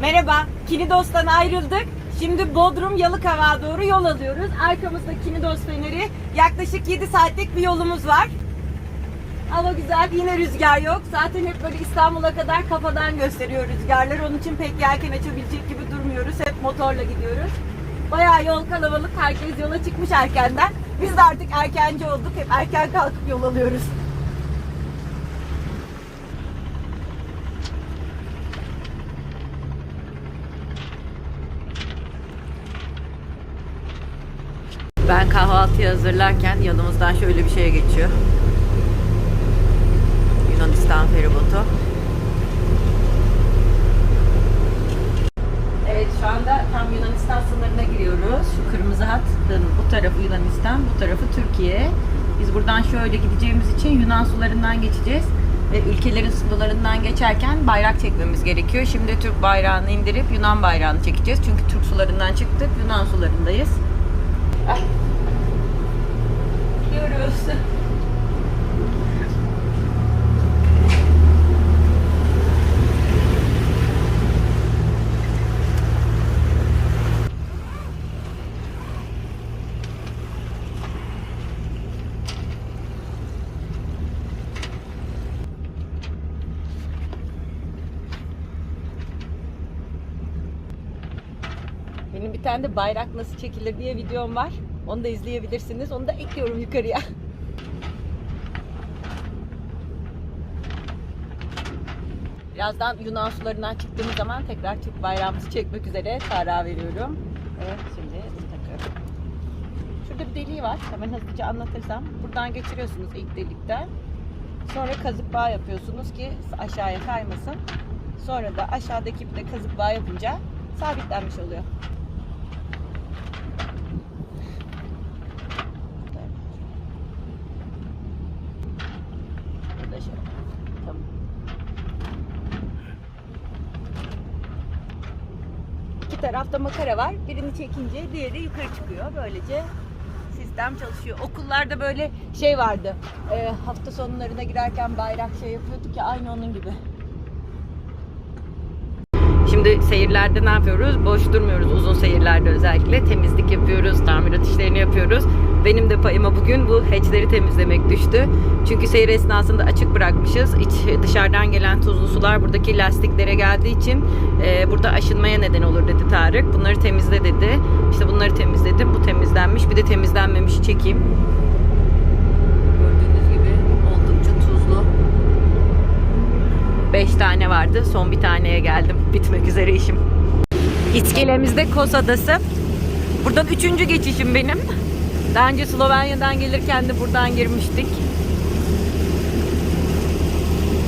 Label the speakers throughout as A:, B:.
A: Merhaba, Kinidos'tan ayrıldık. Şimdi Bodrum Yalıkavak'a doğru yol alıyoruz. Arkamızda Kinidos Feneri. Yaklaşık 7 saatlik bir yolumuz var. Hava güzel, yine rüzgar yok. Zaten hep böyle İstanbul'a kadar kafadan gösteriyor rüzgarlar. Onun için pek yelken açabilecek gibi durmuyoruz. Hep motorla gidiyoruz. Bayağı yol kalabalık. Herkes yola çıkmış erkenden. Biz de artık erkenci olduk. Hep erken kalkıp yol alıyoruz. Ben kahvaltıyı hazırlarken yanımızdan şöyle bir şey geçiyor. Yunanistan feribotu. Evet şu anda tam Yunanistan sınırına giriyoruz. Şu kırmızı hattın bu tarafı Yunanistan, bu tarafı Türkiye. Biz buradan şöyle gideceğimiz için Yunan sularından geçeceğiz. Ve ülkelerin sularından geçerken bayrak çekmemiz gerekiyor. Şimdi Türk bayrağını indirip Yunan bayrağını çekeceğiz. Çünkü Türk sularından çıktık, Yunan sularındayız. Ay. Gidiyoruz. Benim bir tane de bayrak nasıl çekilir diye videom var. Onu da izleyebilirsiniz. Onu da ekliyorum yukarıya. Birazdan Yunan sularından çıktığımız zaman tekrar Türk bayrağımızı çekmek üzere karar veriyorum. Evet şimdi takıyorum. Şurada bir deliği var. Hemen hızlıca anlatırsam. Buradan geçiriyorsunuz ilk delikten. Sonra kazık bağ yapıyorsunuz ki aşağıya kaymasın. Sonra da aşağıdaki de kazık bağ yapınca sabitlenmiş oluyor. Burada şöyle. Tamam. Tarafta makara var. Birini çekince diğeri yukarı çıkıyor. Böylece sistem çalışıyor. Okullarda böyle şey vardı. Ee, hafta sonlarına girerken bayrak şey yapıyorduk ya aynı onun gibi. Şimdi seyirlerde ne yapıyoruz? Boş durmuyoruz uzun seyirlerde özellikle. Temizlik yapıyoruz, tamirat işlerini yapıyoruz. Benim de payıma bugün bu hatchleri temizlemek düştü. Çünkü seyir esnasında açık bırakmışız. İç, dışarıdan gelen tuzlu sular buradaki lastiklere geldiği için e, burada aşınmaya neden olur dedi Tarık. Bunları temizle dedi. İşte bunları temizledim. Bu temizlenmiş. Bir de temizlenmemişi çekeyim. Gördüğünüz gibi oldukça tuzlu. 5 tane vardı. Son bir taneye geldim. Bitmek üzere işim. İskelemizde Kos Adası. Buradan üçüncü geçişim benim. Daha önce Slovenya'dan gelirken de buradan girmiştik.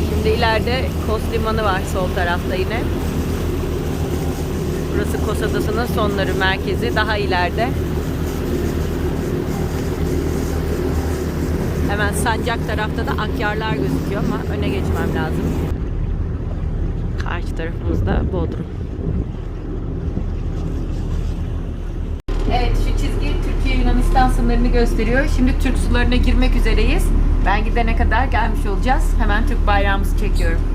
A: Şimdi ileride Kos Limanı var sol tarafta yine. Burası Kos Adası'nın sonları, merkezi. Daha ileride. Hemen Sancak tarafta da Akyarlar gözüküyor ama öne geçmem lazım. Karşı tarafımızda Bodrum. Evet şu çizgi Türkiye Yunanistan sınırını gösteriyor. Şimdi Türk sularına girmek üzereyiz. Ben gidene kadar gelmiş olacağız. Hemen Türk bayrağımızı çekiyorum.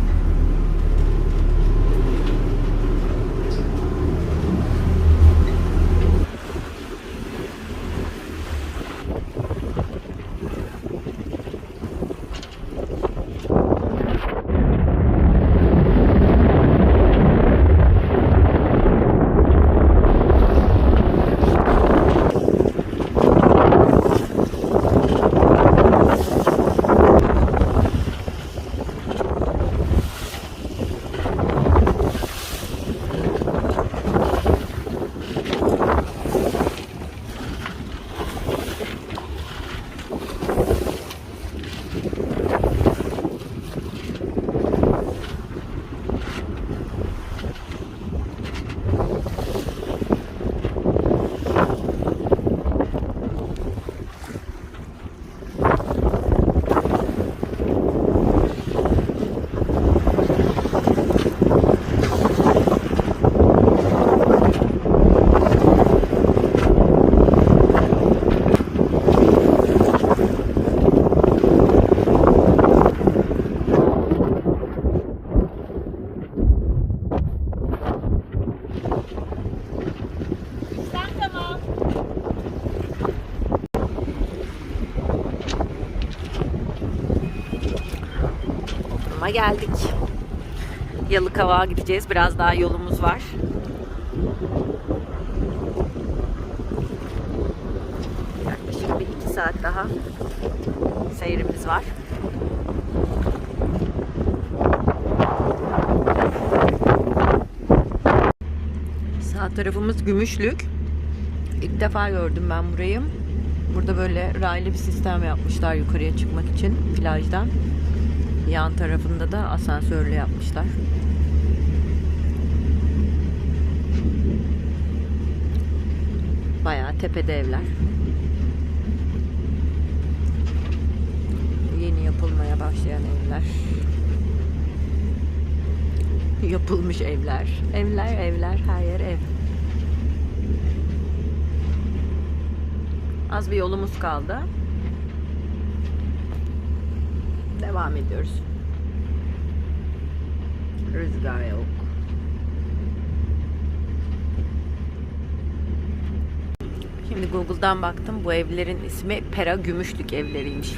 A: Bodrum'a geldik. Yalıkavak'a gideceğiz. Biraz daha yolumuz var. Yaklaşık bir iki saat daha seyrimiz var. Sağ tarafımız Gümüşlük. İlk defa gördüm ben burayı. Burada böyle raylı bir sistem yapmışlar yukarıya çıkmak için plajdan. Yan tarafında da asansörlü yapmışlar. Bayağı tepede evler. Yeni yapılmaya başlayan evler. Yapılmış evler. Evler, evler, her yer ev. Az bir yolumuz kaldı. Devam ediyoruz. Rüzgar yok. Şimdi Google'dan baktım. Bu evlerin ismi Pera Gümüşlük evleriymiş.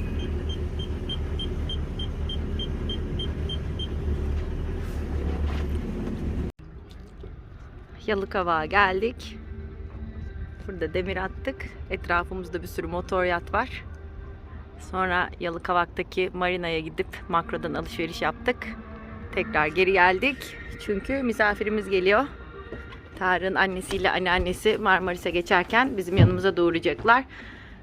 A: Yalıkavak'a geldik. Burada demir attık. Etrafımızda bir sürü motor yat var. Sonra Yalıkavak'taki marinaya gidip makrodan alışveriş yaptık. Tekrar geri geldik. Çünkü misafirimiz geliyor. Tarık'ın annesiyle anneannesi Marmaris'e geçerken bizim yanımıza doğuracaklar.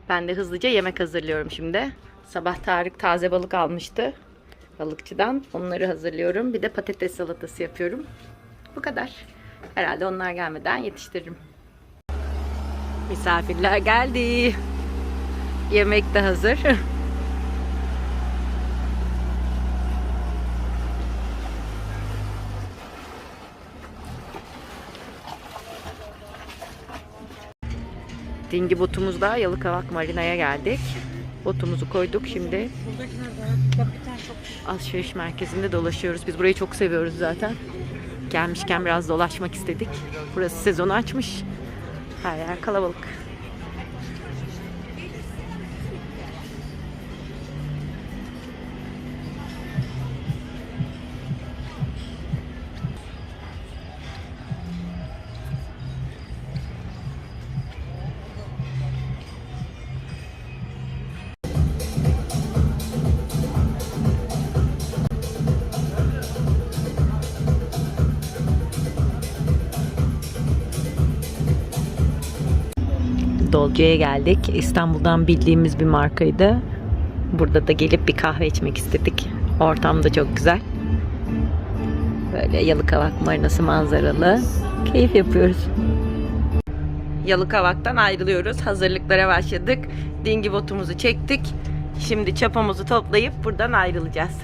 A: Ben de hızlıca yemek hazırlıyorum şimdi. Sabah Tarık taze balık almıştı balıkçıdan. Onları hazırlıyorum. Bir de patates salatası yapıyorum. Bu kadar. Herhalde onlar gelmeden yetiştiririm. Misafirler geldi. Yemek de hazır. Dingi botumuzda Yalıkavak Marina'ya geldik. Botumuzu koyduk. Şimdi alışveriş merkezinde dolaşıyoruz. Biz burayı çok seviyoruz zaten. Gelmişken biraz dolaşmak istedik. Burası sezonu açmış. Her yer kalabalık. Dolce'ye geldik. İstanbul'dan bildiğimiz bir markaydı. Burada da gelip bir kahve içmek istedik. Ortam da çok güzel. Böyle Yalıkavak Marinası manzaralı. Keyif yapıyoruz. Yalıkavak'tan ayrılıyoruz. Hazırlıklara başladık. Dingi botumuzu çektik. Şimdi çapamızı toplayıp buradan ayrılacağız.